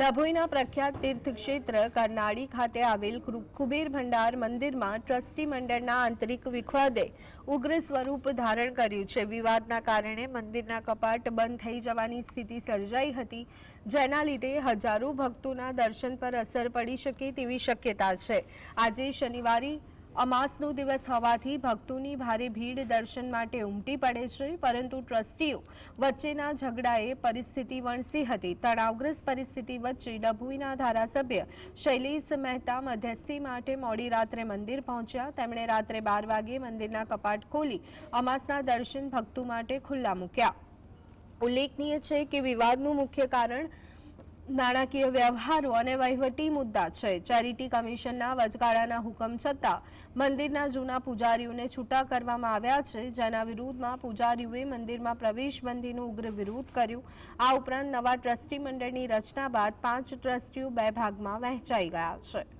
ડભોઈના પ્રખ્યાત તીર્થક્ષેત્ર કરનાળી ખાતે આવેલ કુબેર ભંડાર મંદિરમાં ટ્રસ્ટી મંડળના આંતરિક વિખવાદે ઉગ્ર સ્વરૂપ ધારણ કર્યું છે. વિવાદના કારણે મંદિરના કપાટ બંધ થઈ જવાની સ્થિતિ સર્જાઈ હતી, જેના લીધે હજારો ભક્તોના દર્શન પર અસર પડી શકે તેવી શક્યતા છે. આજે શનિવારે અમાસનો દિવસ હોવાથી ભક્તોની ભારે ભીડ દર્શન માટે ઉમટી પડે છે, પરંતુ ટ્રસ્ટીઓ વચ્ચેના ઝઘડાએ પરિસ્થિતિ વણસી હતી. તણાવગ્રસ્ત પરિસ્થિતિ વચ્ચે ડભોઈના ધારાસભ્ય શૈલેષ મહેતા મધ્યસ્થી માટે મોડી રાત્રે મંદિર પહોંચ્યા. તેમણે રાત્રે બાર વાગે મંદિરના કપાટ ખોલી અમાસના દર્શન ભક્તો માટે ખુલ્લા મૂક્યા. ઉલ્લેખનીય છે કે વિવાદનું મુખ્ય કારણ નાણાકીય વ્યવહારો અને વહીવટી મુદ્દા છે. ચેરિટી કમિશનના વચગાળાના હુકમ છતાં મંદિરના જૂના પૂજારીઓને છૂટા કરવામાં આવ્યા છે. જેના વિરુદ્ધમાં પૂજારીઓએ મંદિરમાં પ્રવેશબંધીનો ઉગ્ર વિરોધ કર્યો. આ ઉપરાંત નવા ટ્રસ્ટી મંડળની રચના બાદ પાંચ ટ્રસ્ટીઓ બે ભાગમાં વહેંચાઈ ગયા છે.